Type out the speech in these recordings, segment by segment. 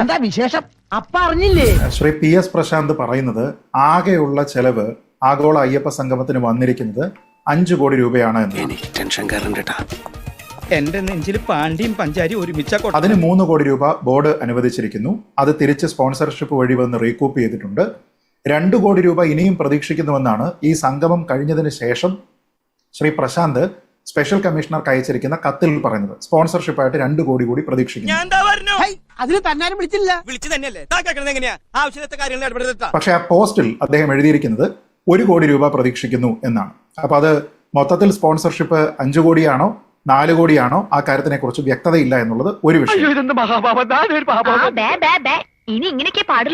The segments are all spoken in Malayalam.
എന്താ വിശേഷം? അപ്പ അറിഞ്ഞില്ലേ? ശ്രീ പി എസ് പ്രശാന്ത് പറയുന്നത് ആകെയുള്ള ചെലവ് ആഗോള അയ്യപ്പ സംഗമത്തിന് വന്നിരിക്കുന്നത് അഞ്ചു കോടി രൂപയാണ് എനിക്ക് ടെൻഷൻ കയറണ്ടട്ടാ. എന്റെ നെഞ്ചിൽ പാണ്ടിയും പഞ്ചാരി ഒരുമിച്ച കൊട്ട. അതിന് മൂന്ന് കോടി രൂപ ബോർഡ് അനുവദിച്ചിരിക്കുന്നു. അത് തിരിച്ച് സ്പോൺസർഷിപ്പ് വഴി വന്ന് റീകൂപ്പ് ചെയ്തിട്ടുണ്ട്. രണ്ട് കോടി രൂപ ഇനിയും പ്രതീക്ഷിക്കുന്നുവെന്നാണ് ഈ സംഗമം കഴിഞ്ഞതിന് ശേഷം ശ്രീ പ്രശാന്ത് സ്പെഷ്യൽ കമ്മീഷണർക്ക് അയച്ചിരിക്കുന്ന കത്തിൽ പറയുന്നത്. സ്പോൺസർഷിപ്പായിട്ട് രണ്ട് കോടി കൂടി പ്രതീക്ഷിക്കുന്നു. പക്ഷേ ആ പോസ്റ്റിൽ അദ്ദേഹം എഴുതിയിരിക്കുന്നത് ഒരു കോടി രൂപ പ്രതീക്ഷിക്കുന്നു എന്നാണ്. അപ്പൊ അത് മൊത്തത്തിൽ സ്പോൺസർഷിപ്പ് അഞ്ചു കോടിയാണോ നാല് കോടിയാണോ ആ കാര്യത്തിനെ കുറിച്ച് വ്യക്തതയില്ല എന്നുള്ളത് ഒരു വിഷയം.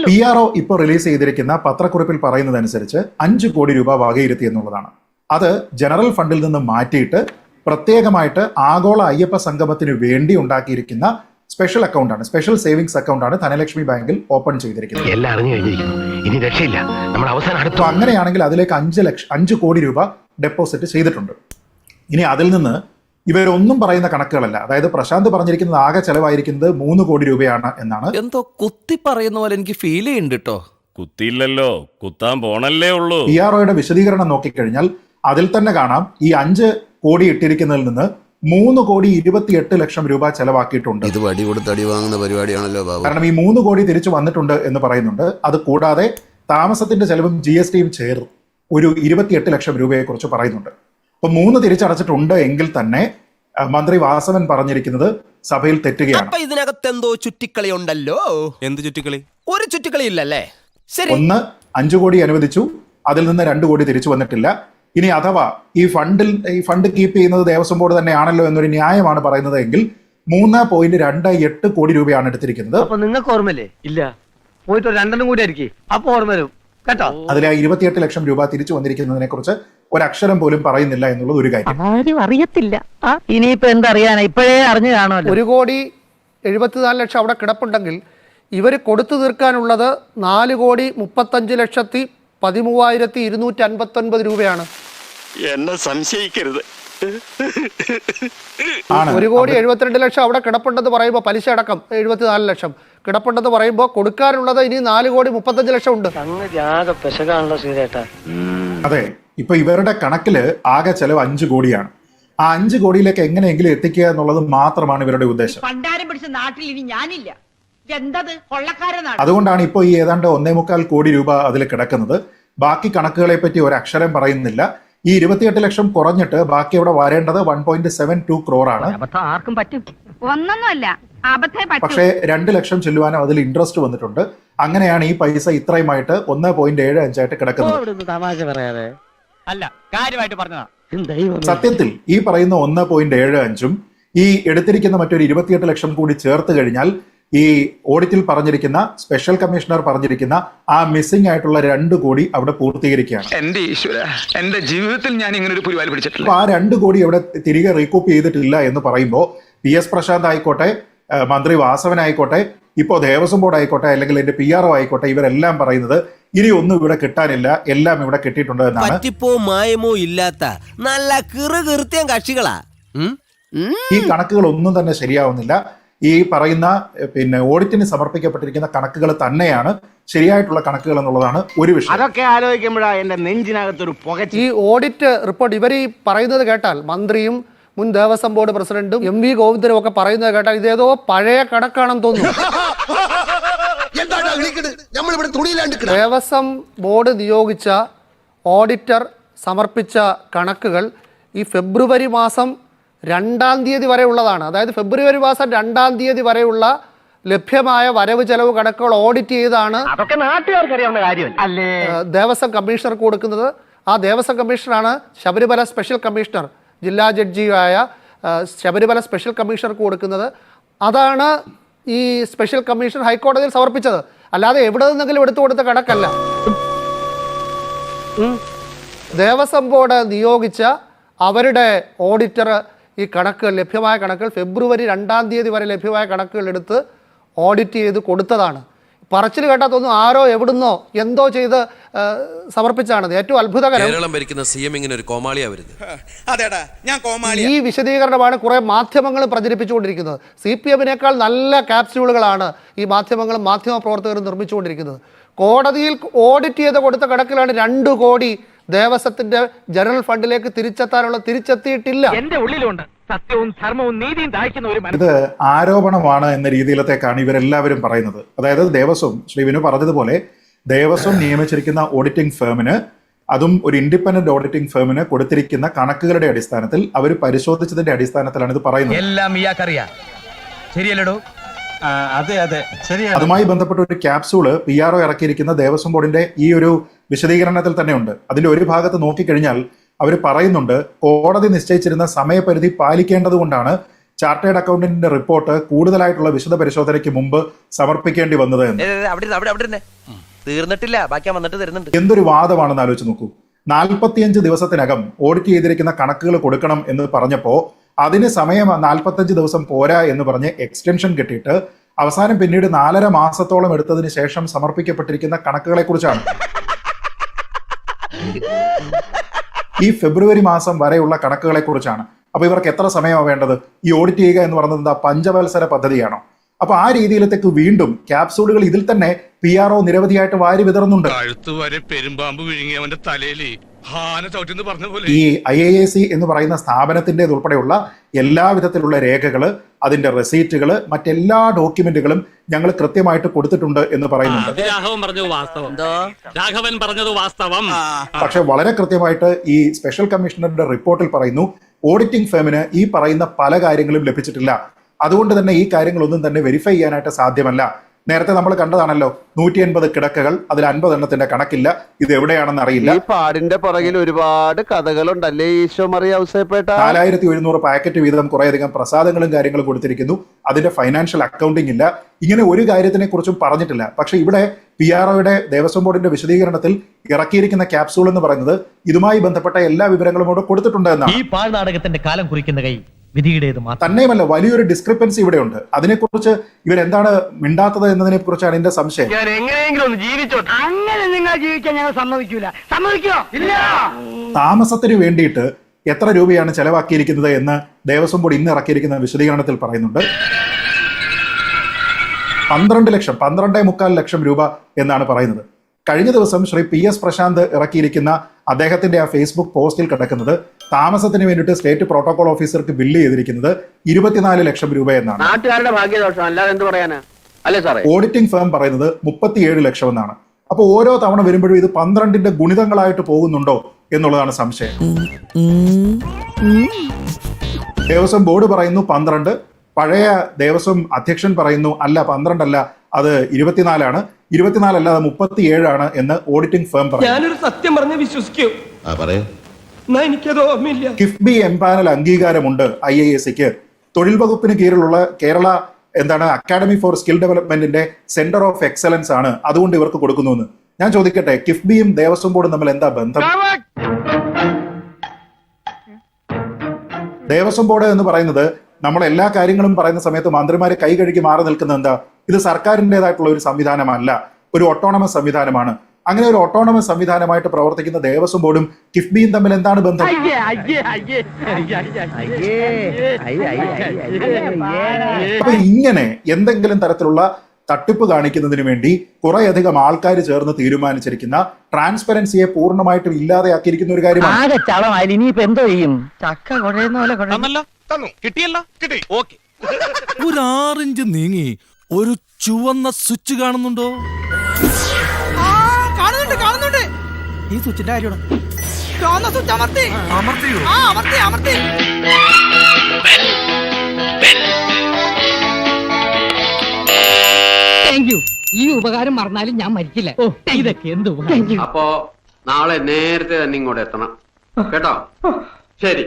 പി ആർ ഒ ഇപ്പോൾ റിലീസ് ചെയ്തിരിക്കുന്ന പത്രക്കുറിപ്പിൽ പറയുന്നതനുസരിച്ച് അഞ്ച് കോടി രൂപ വകയിരുത്തി എന്നുള്ളതാണ്. അത് ജനറൽ ഫണ്ടിൽ നിന്ന് മാറ്റിയിട്ട് പ്രത്യേകമായിട്ട് ആഗോള അയ്യപ്പ സംഗമത്തിന് വേണ്ടി ഉണ്ടാക്കിയിരിക്കുന്ന സ്പെഷ്യൽ അക്കൗണ്ടാണ് സ്പെഷ്യൽ സേവിങ്സ് അക്കൗണ്ട് അക്കൗണ്ടാണ് ധനലക്ഷ്മി ബാങ്കിൽ ഓപ്പൺ ചെയ്തിരിക്കുന്നത്. എല്ലാം അറിഞ്ഞു കഴിഞ്ഞിരിക്കുന്നു. ഇനി രക്ഷയില്ല. നമ്മൾ അവസാനം അടുത്ത അങ്ങനെയാണെങ്കിൽ അതിലേക്ക് അഞ്ച് ലക്ഷം അഞ്ച് കോടി രൂപ ഡെപ്പോസിറ്റ് ചെയ്തിട്ടുണ്ട്. ഇനി അതിൽ നിന്ന് ഇവരൊന്നും പറയുന്ന കണക്കുകളല്ല. അതായത് പ്രശാന്ത് പറഞ്ഞിരിക്കുന്നത് ആകെ ചെലവായിരിക്കുന്നത് മൂന്ന് കോടി രൂപയാണ് എന്നാണ്. എന്തോ കുത്തി പറയുന്ന പോലെ എനിക്ക് ഫീൽ ചെയ്യുന്നുണ്ട് കേട്ടോ കുത്തിയില്ലല്ലോ. കുത്താൻ പോണല്ലേ ഉള്ളൂ. പി ആർ ഒയുടെ വിശദീകരണം നോക്കിക്കഴിഞ്ഞാൽ അതിൽ തന്നെ കാണാം ഈ അഞ്ച് കോടി ഇട്ടിരിക്കുന്നതിൽ നിന്ന് മൂന്ന് കോടി ഇരുപത്തിയെട്ട് ലക്ഷം രൂപ ചെലവാക്കിയിട്ടുണ്ട്. ഇത് വടി കൊടുത്ത് അടി വാങ്ങുന്ന പരിപാടിയാണല്ലോ കാരണം ഈ മൂന്ന് കോടി തിരിച്ചു വന്നിട്ടുണ്ട് എന്ന് പറയുന്നുണ്ട്. അത് കൂടാതെ താമസത്തിന്റെ ചെലവും ജി എസ് ടിയും ചേർന്ന് ഒരു ഇരുപത്തിയെട്ട് ലക്ഷം രൂപയെ കുറിച്ച് പറയുന്നുണ്ട്. അപ്പൊ മൂന്ന് തിരിച്ചടച്ചിട്ടുണ്ട് എങ്കിൽ തന്നെ മന്ത്രി വാസവൻ പറഞ്ഞിരിക്കുന്നത് സഭയിൽ തെറ്റുകയാണ്. ഇതിനകത്ത് എന്തോ ചുറ്റിക്കളി ഉണ്ടല്ലോ? എന്ത് ചുറ്റിക്കളി? ഒരു ചുറ്റിക്കളി ഇല്ലല്ലേ ശരി. ഒന്ന് അഞ്ചു കോടി അനുവദിച്ചു. അതിൽ നിന്ന് രണ്ടു കോടി തിരിച്ചു വന്നിട്ടില്ല. ഇനി അഥവാ ഈ ഫണ്ടിൽ ഈ ഫണ്ട് കീപ്പ് ചെയ്യുന്നത് ദേവസ്വം ബോർഡ് തന്നെയാണല്ലോ എന്നൊരു ന്യായമാണ് പറയുന്നത് എങ്കിൽ മൂന്ന് പോയിന്റ് രണ്ട് എട്ട് കോടി രൂപയാണ് എടുത്തിരിക്കുന്നത്. നിങ്ങൾക്ക് ഓർമ്മയില്ലേ? ഇല്ല. പോയിട്ട് രണ്ടെണ്ണം കൂടി ആയിരിക്കും. അപ്പൊ ഓർമ്മ വരും. കേട്ടോ? അതിൽ ആ ഇരുപത്തിയെട്ട് ലക്ഷം രൂപ തിരിച്ചു വന്നിരിക്കുന്നതിനെ കുറിച്ച് ഒരക്ഷരം പോലും പറയുന്നില്ല എന്നുള്ളത് ഒരു കാര്യം. ആരും അറിയത്തില്ല. ഇനിയിപ്പോ എന്തറിയാനാ ഇപ്പോഴേ അറിഞ്ഞു കാണുമല്ലോ. ഒരു കോടി എഴുപത്തിനാല് ലക്ഷം അവിടെ കിടപ്പുണ്ടെങ്കിൽ ഇവർ കൊടുത്തു തീർക്കാനുള്ളത് നാല് കോടി മുപ്പത്തഞ്ച് ലക്ഷത്തി പതിമൂവായിരത്തി ഇരുന്നൂറ്റി അൻപത്തൊൻപത് രൂപയാണ്. എന്നെ സംശയിക്കരുത്. ഒരു കോടി എഴുപത്തിരണ്ട് ലക്ഷം അവിടെ കിടപ്പുണ്ടെന്ന് പറയുമ്പോൾ പലിശ അടക്കം എഴുപത്തിനാല് ലക്ഷം. കിടപ്പുണ്ടെന്ന് പറയുമ്പോൾ കൊടുക്കാനുള്ളത് ഇനി നാല് കോടി മുപ്പത്തഞ്ച് ലക്ഷം ഉണ്ട്. അതെ ഇപ്പൊ ഇവരുടെ കണക്കിൽ ആകെ ചെലവ് അഞ്ചു കോടിയാണ്. ആ അഞ്ചു കോടിയിലേക്ക് എങ്ങനെയെങ്കിലും എത്തിക്കുക എന്നുള്ളത് മാത്രമാണ് ഇവരുടെ ഉദ്ദേശം. പണ്ടാരം പിടിച്ച നാട്ടിൽ ഇനി ഞാനില്ല. അതുകൊണ്ടാണ് ഇപ്പോൾ ഈ ഏതാണ്ട് ഒന്നേ മുക്കാൽ കോടി രൂപ അതിൽ കിടക്കുന്നത്. ബാക്കി കണക്കുകളെ പറ്റി ഒരക്ഷരം അക്ഷരം പറയുന്നില്ല. ഈ ഇരുപത്തിയെട്ട് ലക്ഷം കുറഞ്ഞിട്ട് ബാക്കി അവിടെ വരേണ്ടത് one point seven two crore ആണ്. ആർക്കും പറ്റും. ഒന്നൊന്നുമല്ല പക്ഷേ രണ്ട് ലക്ഷം ചെല്ലുവാനും അതിൽ ഇൻട്രസ്റ്റ് വന്നിട്ടുണ്ട്. അങ്ങനെയാണ് ഈ പൈസ ഇത്രയുമായിട്ട് ഒന്ന് പോയിന്റ് ഏഴ് അഞ്ചായിട്ട് കിടക്കുന്നത്. തമാശ പറയാതെ. അല്ല കാര്യമായിട്ട് പറഞ്ഞതാ. ദൈവം സത്യത്തിൽ ഈ പറയുന്ന ഒന്ന് പോയിന്റ് ഏഴ് അഞ്ചും ഈ എടുത്തിരിക്കുന്ന മറ്റൊരു ഇരുപത്തിയെട്ട് ലക്ഷം കൂടി ചേർത്ത് കഴിഞ്ഞാൽ ഈ ഓഡിറ്റിൽ പറഞ്ഞിരിക്കുന്ന സ്പെഷ്യൽ കമ്മീഷണർ പറഞ്ഞിരിക്കുന്ന ആ മിസ്സിംഗ് ആയിട്ടുള്ള രണ്ട് കോടി അവിടെ പൂർത്തീകരിക്കുകയാണ്. എന്റെ ഈശ്വര എന്റെ ജീവിതത്തിൽ ഞാൻ ഇങ്ങനെ ഒരു പുരിവാലി പിടിച്ചിട്ടില്ല. ആ രണ്ട് കോടി അവിടെ തിരികെ റീകോപ്പ് ചെയ്തിട്ടില്ല എന്ന് പറയുമ്പോൾ പി എസ് പ്രശാന്ത് ആയിക്കോട്ടെ മന്ത്രി വാസവൻ ആയിക്കോട്ടെ ഇപ്പോൾ ദേവസ്വം ബോർഡ് ആയിക്കോട്ടെ അല്ലെങ്കിൽ എന്റെ പി ആർ ഒ ആയിക്കോട്ടെ ഇവരെല്ലാം പറയുന്നത് ഇനി ഒന്നും ഇവിടെ കിട്ടാനില്ല എല്ലാം ഇവിടെ കിട്ടിയിട്ടുണ്ട് എന്നാണ്. പറ്റിപ്പോ മായമോ ഇല്ലാത്ത നല്ല കിറു കീർത്തിയം കക്ഷികളാ. ഈ കണക്കുകൾ ഒന്നും തന്നെ ശരിയാവുന്നില്ല. ഈ പറയുന്ന പിന്നെ ഓഡിറ്റിന് സമർപ്പിക്കപ്പെട്ടിരിക്കുന്ന കണക്കുകൾ തന്നെയാണ് ശരിയായിട്ടുള്ള കണക്കുകൾ എന്നുള്ളതാണ് ഒരു വിഷയം. അതൊക്കെ ആലോചിക്കുമ്പോഴാണ് എന്റെ നെഞ്ചിനകത്തൊരു പുക ഈ ഓഡിറ്റ് റിപ്പോർട്ട് ഇവർ ഈ പറയുന്നത് കേട്ടാൽ മന്ത്രിയും മുൻ ദേവസ്വം ബോർഡ് പ്രസിഡന്റും എം വി ഗോവിന്ദനും ഒക്കെ പറയുന്നത് കേട്ടാൽ ഇതേതോ പഴയ കണക്കാണെന്ന് തോന്നുന്നു. ദേവസ്വം ബോർഡ് നിയോഗിച്ച ഓഡിറ്റർ സമർപ്പിച്ച കണക്കുകൾ ഈ ഫെബ്രുവരി മാസം രണ്ടാം തീയതി വരെ ഉള്ളതാണ് അതായത് ഫെബ്രുവരി മാസം രണ്ടാം തീയതി വരെയുള്ള ലഭ്യമായ വരവ് ചെലവ് കണക്കുകൾ ഓഡിറ്റ് ചെയ്താണ് ദേവസ്വം കമ്മീഷണർക്ക് കൊടുക്കുന്നത്. ആ ദേവസ്വം കമ്മീഷണറാണ് ശബരിമല സ്പെഷ്യൽ കമ്മീഷണർ. ജില്ലാ ജഡ്ജിയായ ശബരിമല സ്പെഷ്യൽ കമ്മീഷണർക്ക് കൊടുക്കുന്നത്. അതാണ് ഈ സ്പെഷ്യൽ കമ്മീഷൻ ഹൈക്കോടതിയിൽ സമർപ്പിച്ചത്. അല്ലാതെ എവിടെ നിന്നെങ്കിലും എടുത്തു കൊടുത്ത കണക്കല്ല. ദേവസ്വം ബോർഡ് നിയോഗിച്ച അവരുടെ ഓഡിറ്റർ ഈ കണക്കുകൾ ലഭ്യമായ കണക്കുകൾ ഫെബ്രുവരി രണ്ടാം തീയതി വരെ ലഭ്യമായ കണക്കുകൾ എടുത്ത് ഓഡിറ്റ് ചെയ്ത് കൊടുത്തതാണ്. പറച്ചിൽ കേട്ടാത്തൊന്നും ആരോ എവിടുന്നോ എന്തോ ചെയ്ത് സമർപ്പിച്ചാണത് സമർപ്പിച്ചാണ് ഏറ്റവും അത്ഭുതകരം കേരളം ഭരിക്കുന്ന സി എം ഇങ്ങനെ ഒരു കോമാളിയാ അതേടാ ഞാൻ കോമാളി ഈ വിശദീകരണമാണ് കുറെ മാധ്യമങ്ങൾ പ്രചരിപ്പിച്ചുകൊണ്ടിരിക്കുന്നത്. സി പി എമ്മിനേക്കാൾ നല്ല ക്യാപ്സ്യൂളുകളാണ് ഈ മാധ്യമങ്ങളും മാധ്യമ പ്രവർത്തകരും നിർമ്മിച്ചുകൊണ്ടിരിക്കുന്നത്. കോടതിയിൽ ഓഡിറ്റ് ചെയ്ത് കൊടുത്ത കണക്കിലാണ് രണ്ട് കോടി ദേവസ്വത്തിന്റെ ജനറൽ ഫണ്ടിലേക്ക് തിരിച്ചെത്താനുള്ള തിരിച്ചെത്തിയിട്ടില്ല. എന്റെ ഉള്ളിലുണ്ട്. സത്യവും ധർമ്മവും നീതിയും ദാഹിക്കുന്ന ഒരു ഇത് ആരോപണമാണ് എന്ന രീതിയിലത്തേക്കാണ് ഇവരെല്ലാവരും പറയുന്നത്. അതായത് ദേവസ്വം ശ്രീ വിനു പറഞ്ഞതുപോലെ ദേവസ്വം നിയമിച്ചിരിക്കുന്ന ഓഡിറ്റിംഗ് ഫേമിന് അതും ഒരു ഇൻഡിപെൻഡന്റ് ഓഡിറ്റിംഗ് ഫേമിന് കൊടുത്തിരിക്കുന്ന കണക്കുകളുടെ അടിസ്ഥാനത്തിൽ അവർ പരിശോധിച്ചതിന്റെ അടിസ്ഥാനത്തിലാണ് ഇത് പറയുന്നത്. എല്ലാം ഇയാൾക്കറിയാം. ശരിയല്ലടോ? അതെ അതെ. ശരിയാണ്. അതുമായി ബന്ധപ്പെട്ട ഒരു ക്യാപ്സൂൾ പി ആർ ഒ ഇറക്കിയിരിക്കുന്ന ദേവസ്വം ബോർഡിന്റെ ഈ ഒരു വിശദീകരണത്തിൽ തന്നെ ഉണ്ട് അതിന്റെ ഒരു ഭാഗത്ത് നോക്കിക്കഴിഞ്ഞാൽ അവർ പറയുന്നുണ്ട് കോടതി നിശ്ചയിച്ചിരുന്ന സമയപരിധി പാലിക്കേണ്ടതുകൊണ്ടാണ് ചാർട്ടേഡ് അക്കൗണ്ടന്റിന്റെ റിപ്പോർട്ട് കൂടുതലായിട്ടുള്ള വിശദ പരിശോധനയ്ക്ക് മുമ്പ് സമർപ്പിക്കേണ്ടി വന്നത് തീർന്നിട്ടില്ല. ബാക്കി വന്നിട്ട് തരുന്നുണ്ട്. എന്തൊരു വാദമാണെന്ന് ആലോചിച്ച് നോക്കൂ. നാൽപ്പത്തിയഞ്ച് ദിവസത്തിനകം ഓഡിറ്റ് ചെയ്തിരിക്കുന്ന കണക്കുകൾ കൊടുക്കണം എന്ന് പറഞ്ഞപ്പോ അതിന് സമയം നാൽപ്പത്തഞ്ച് ദിവസം പോരാ എന്ന് പറഞ്ഞ് എക്സ്റ്റൻഷൻ കിട്ടിയിട്ട് അവസാനം പിന്നീട് നാലര മാസത്തോളം എടുത്തതിന് ശേഷം സമർപ്പിക്കപ്പെട്ടിരിക്കുന്ന കണക്കുകളെ കുറിച്ചാണ് ഈ ഫെബ്രുവരി മാസം വരെയുള്ള കണക്കുകളെ കുറിച്ചാണ് അപ്പൊ ഇവർക്ക് എത്ര സമയമാണ് വേണ്ടത്? ഈ ഓഡിറ്റ് ചെയ്യുക എന്ന് പറയുന്നത് എന്താ പഞ്ചവത്സര പദ്ധതിയാണോ? അപ്പൊ ആ രീതിയിലത്തേക്ക് വീണ്ടും ക്യാപ്സൂളുകൾ ഇതിൽ തന്നെ പി ആർ ഒ നിരവധിയായിട്ട് വാരി വിതറുന്നുണ്ട്. പെരുമ്പാമ്പ് ഈ ഐ എ സി എന്ന് പറയുന്ന സ്ഥാപനത്തിന്റെത് ഉൾപ്പെടെയുള്ള എല്ലാ വിധത്തിലുള്ള രേഖകൾ അതിന്റെ റെസീറ്റുകൾ മറ്റെല്ലാ ഡോക്യുമെന്റുകളും ഞങ്ങൾ കൃത്യമായിട്ട് കൊടുത്തിട്ടുണ്ട് എന്ന് പറയുന്നുണ്ട്. രാഘവൻ പറഞ്ഞത് വാസ്തവം. രാഘവൻ പറഞ്ഞത് വാസ്തവം. പക്ഷെ വളരെ കൃത്യമായിട്ട് ഈ സ്പെഷ്യൽ കമ്മീഷണറുടെ റിപ്പോർട്ടിൽ പറയുന്നു ഓഡിറ്റിംഗ് ഫേമിന് ഈ പറയുന്ന പല കാര്യങ്ങളും ലഭിച്ചിട്ടില്ല. അതുകൊണ്ട് തന്നെ ഈ കാര്യങ്ങളൊന്നും തന്നെ വെരിഫൈ ചെയ്യാനായിട്ട് സാധ്യമല്ല. നേരത്തെ നമ്മൾ കണ്ടതാണല്ലോ നൂറ്റി എൺപത് കിടക്കകൾ അതിൽ അൻപത് എണ്ണത്തിന്റെ കണക്കില്ല. ഇത് എവിടെയാണെന്ന് അറിയില്ല. ഈ പാടിന്റെ പുറകിൽ ഒരുപാട് കഥകളുണ്ടല്ലേ ഈശോ മറിയ ഔസേപ്പേട്ട? നാലായിരത്തി ഒരുന്നൂറ് പാക്കറ്റ് വീതം കുറേയധികം പ്രസാദങ്ങളും കാര്യങ്ങളും കൊടുത്തിരിക്കുന്നു. അതിന്റെ ഫൈനാൻഷ്യൽ അക്കൗണ്ടിംഗ് ഇല്ല. ഇങ്ങനെ ഒരു കാര്യത്തിനെ കുറിച്ചും പറഞ്ഞിട്ടില്ല. പക്ഷെ ഇവിടെ പി ആർ ഒയുടെ ദേവസ്വം ബോർഡിന്റെ വിശദീകരണത്തിൽ ഇറക്കിയിരിക്കുന്ന ക്യാപ്സൂൾ എന്ന് പറയുന്നത് ഇതുമായി ബന്ധപ്പെട്ട എല്ലാ വിവരങ്ങളും കൂടെ കൊടുത്തിട്ടുണ്ട് എന്നാണ്. ഈ പാഴ്നാടകത്തിന്റെ കാലം കുറിക്കുന്ന കൈ. വിധിയുടേത് മാത്രം. തന്നെയുമല്ല വലിയൊരു ഡിസ്ക്രിപ്പൻസി ഇവിടെ ഉണ്ട് അതിനെക്കുറിച്ച് ഇവരെന്താണ് മിണ്ടാത്തത് എന്നതിനെ കുറിച്ചാണ് എന്റെ സംശയം. ഞാൻ എങ്ങനെയെങ്കിലും ഒന്ന് ജീവിച്ചോ അങ്ങനെ നിങ്ങൾ ജീവിക്കാൻ ഞങ്ങൾ സമ്മതിക്കൂല. സമ്മതിക്കോ? ഇല്ല. താമസത്തിന് വേണ്ടിയിട്ട് എത്ര രൂപയാണ് ചെലവാക്കിയിരിക്കുന്നത് എന്ന് ദേവസ്വം ബോർഡ് ഇന്ന് ഇറക്കിയിരിക്കുന്ന വിശദീകരണത്തിൽ പറയുന്നുണ്ട്. പന്ത്രണ്ട് ലക്ഷം പന്ത്രണ്ടേ മുക്കാൽ ലക്ഷം രൂപ എന്നാണ് പറയുന്നത്. കഴിഞ്ഞ ദിവസം ശ്രീ പി എസ് പ്രശാന്ത് ഇറക്കിയിരിക്കുന്ന അദ്ദേഹത്തിന്റെ ആ ഫേസ്ബുക്ക് പോസ്റ്റിൽ കിടക്കുന്നത് താമസത്തിന് വേണ്ടിട്ട് സ്റ്റേറ്റ് പ്രോട്ടോകോൾ ഓഫീസർക്ക് ബില്ല് ചെയ്തിരിക്കുന്നത് ഇരുപത്തിനാല് ലക്ഷം രൂപ എന്നാണ് നാട്ടുകാരുടെ ഭാഗ്യദോഷം അല്ലാതെ എന്ത് പറയാനാ? അല്ലേ സാറേ? ഓഡിറ്റിംഗ് ഫേം പറയുന്നത് മുപ്പത്തിയേഴ് ലക്ഷം എന്നാണ്. അപ്പോൾ ഓരോ തവണ വരുമ്പോഴും ഇത് പന്ത്രണ്ടിന്റെ ഗുണിതങ്ങളായിട്ട് പോകുന്നുണ്ടോ എന്നുള്ളതാണ് സംശയം. ദേവസ്വം ബോർഡ് പറയുന്നു പന്ത്രണ്ട് പഴയ ദേവസ്വം അധ്യക്ഷൻ പറയുന്നു അല്ല പന്ത്രണ്ടല്ല അത് ഇരുപത്തിനാലാണ്. ഇരുപത്തിനാലല്ല അത് മുപ്പത്തിയേഴാണ് എന്ന് ഓഡിറ്റിംഗ് ഫേം പറഞ്ഞു ഞാനൊരു സത്യം പറഞ്ഞ് വിശ്വസിക്കൂ. കിഫ്ബി എംപാനൽ അംഗീകാരമുണ്ട് ഐ ഐ എസ് സിക്ക്. തൊഴിൽ വകുപ്പിന് കീഴിലുള്ള കേരള എന്താണ് അക്കാഡമി ഫോർ സ്കിൽ ഡെവലപ്മെന്റിന്റെ സെന്റർ ഓഫ് എക്സലൻസ് ആണ് അതുകൊണ്ട് ഇവർക്ക് കൊടുക്കുന്നു ഞാൻ ചോദിക്കട്ടെ കിഫ്ബിയും ദേവസ്വം ബോർഡും തമ്മിൽ എന്താ ബന്ധം? ദേവസ്വം ബോർഡ് എന്ന് പറയുന്നത് നമ്മൾ എല്ലാ കാര്യങ്ങളും പറയുന്ന സമയത്ത് മന്ത്രിമാരെ കൈ കഴുകി മാറി നിൽക്കുന്നത് എന്താ? ഇത് സർക്കാരിന്റെതായിട്ടുള്ള ഒരു സംവിധാനമല്ല. ഒരു ഓട്ടോണമസ് സംവിധാനമാണ്. അങ്ങനെ ഒരു ഓട്ടോണമസ് സംവിധാനമായിട്ട് പ്രവർത്തിക്കുന്ന ദേവസ്വം ബോർഡും കിഫ്ബിയും തമ്മിൽ എന്താണ് ബന്ധം? അപ്പൊ ഇങ്ങനെ എന്തെങ്കിലും തരത്തിലുള്ള തട്ടിപ്പ് കാണിക്കുന്നതിന് വേണ്ടി കുറേയധികം ആൾക്കാർ ചേർന്ന് തീരുമാനിച്ചിരിക്കുന്ന ട്രാൻസ്പെറൻസിയെ പൂർണമായിട്ടും ഇല്ലാതെയാക്കിയിരിക്കുന്ന ഒരു കാര്യമാണ്. ആകെ ചളമായി ഇനിയിപ്പോ എന്തോ ചെയ്യും? ചക്ക കുഴയുന്ന പോലെ കുഴയും. തന്നു. കിട്ടിയല്ലോ കിട്ടി. ഓക്കെ. ഒരു ആറിഞ്ച് നീങ്ങി ഒരു ചുവന്ന സ്വിച്ച് കാണുന്നുണ്ട്? ഈ സ്വിച്ചിന്റെ കാര്യമാണ്. ചുവന്ന സ്വിച്ച് അമർത്തി. അമർത്തിയോ? ആ അമർത്തി അമർത്തി. താങ്ക് യു ഈ ഉപകാരം മറന്നാലും ഞാൻ മരിക്കില്ല. ഓ ഇതൊക്കെ എന്ത് അപ്പോ നാളെ നേരത്തെ തന്നെ ഇങ്ങോട്ട് എത്തണം. കേട്ടോ? ശരി.